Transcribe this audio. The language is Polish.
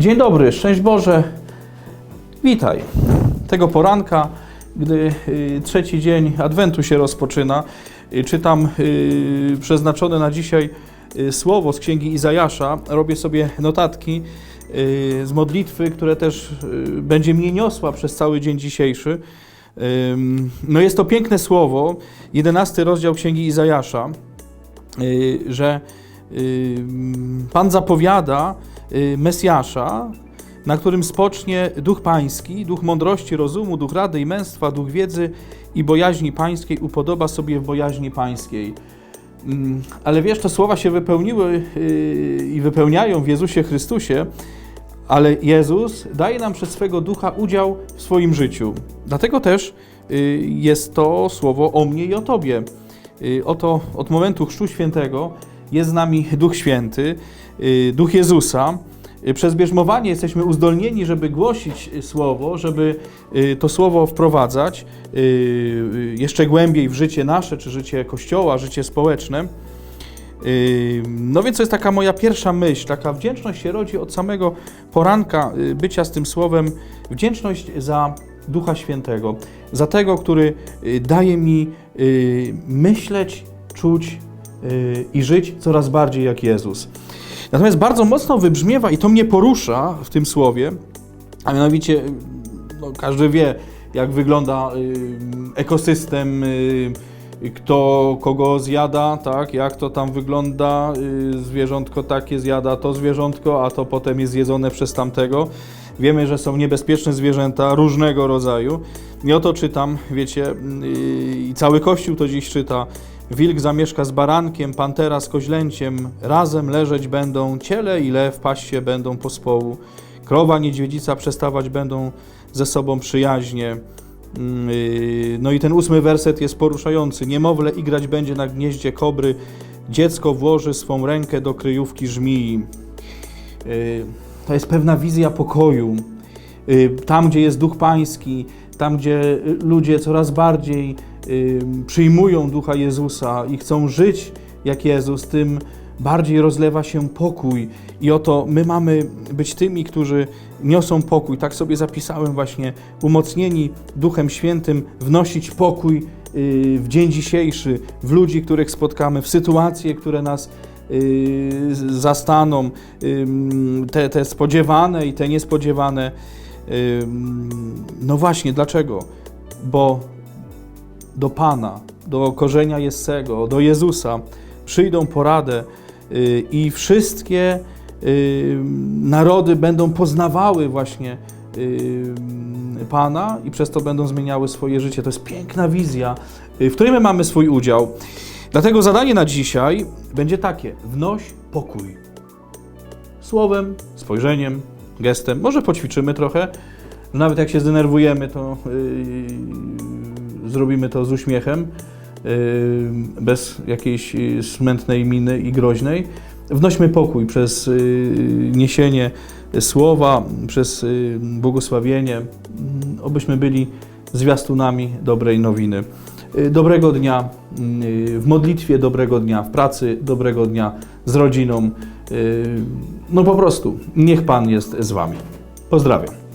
Dzień dobry, szczęść Boże. Witaj. Tego poranka, gdy y, trzeci dzień Adwentu się rozpoczyna, y, czytam y, przeznaczone na dzisiaj słowo z księgi Izajasza. Robię sobie notatki z modlitwy, które też będzie mnie niosła przez cały dzień dzisiejszy. No jest to piękne słowo, jedenasty rozdział księgi Izajasza, że Pan zapowiada Mesjasza, na którym spocznie duch pański, duch mądrości, rozumu, duch rady i męstwa, duch wiedzy i bojaźni pańskiej, upodoba sobie w bojaźni pańskiej. Mm, Ale wiesz, te słowa się wypełniły y, i wypełniają w Jezusie Chrystusie, ale Jezus daje nam przez swego ducha udział w swoim życiu. Dlatego też y, jest to słowo o mnie i o tobie. Y, Oto od momentu Chrztu Świętego jest z nami Duch Święty, y, Duch Jezusa. Y, Przez bierzmowanie jesteśmy uzdolnieni, żeby głosić y, Słowo, żeby to Słowo wprowadzać jeszcze głębiej w życie nasze, czy życie Kościoła, życie społeczne. No więc to jest taka moja pierwsza myśl, taka wdzięczność się rodzi od samego poranka bycia z tym słowem, wdzięczność za Ducha Świętego, za tego, który daje mi myśleć, czuć i żyć coraz bardziej jak Jezus. Natomiast bardzo mocno wybrzmiewa i to mnie porusza w tym słowie, a mianowicie yy, no, każdy wie, jak wygląda yy, ekosystem, kto kogo zjada, tak, jak to tam wygląda, zwierzątko takie zjada to zwierzątko, a to potem jest zjedzone przez tamtego. Wiemy, że są niebezpieczne zwierzęta różnego rodzaju. I oto czytam, wiecie, i cały Kościół to dziś czyta. Wilk zamieszka z barankiem, pantera z koźlęciem, razem leżeć będą, ciele i lew paść się będą pospołu. Krowa, niedźwiedzica przestawać będą ze sobą przyjaźnie. Yy, No i ten ósmy werset jest poruszający. Niemowlę igrać będzie na gnieździe kobry, dziecko włoży swą rękę do kryjówki żmii. Yy, To jest pewna wizja pokoju. Yy, Tam, gdzie jest duch pański, tam, gdzie y, ludzie coraz bardziej przyjmują ducha Jezusa i chcą żyć jak Jezus, tym bardziej rozlewa się pokój. I oto my mamy być tymi, którzy niosą pokój. Tak sobie zapisałem właśnie, umocnieni Duchem Świętym, wnosić pokój yy, w dzień dzisiejszy, w ludzi, których spotkamy, w sytuacje, które nas yy, zastaną, te, te spodziewane i te niespodziewane. No właśnie, dlaczego? Bo do Pana, do korzenia Jessego, do Jezusa przyjdą poradę y, i wszystkie y, narody będą poznawały właśnie y, Pana i przez to będą zmieniały swoje życie. To jest piękna wizja, w której my mamy swój udział. Dlatego zadanie na dzisiaj będzie takie: wnoś pokój. Słowem, spojrzeniem, gestem. Może poćwiczymy trochę. Nawet jak się zdenerwujemy, to zrobimy to z uśmiechem, yy, bez jakiejś yy, smętnej miny i groźnej. Wnośmy pokój przez yy, niesienie słowa, przez błogosławienie, yy, obyśmy byli zwiastunami dobrej nowiny. Dobrego dnia w modlitwie, dobrego dnia w pracy, dobrego dnia z rodziną. No po prostu, niech Pan jest z Wami. Pozdrawiam.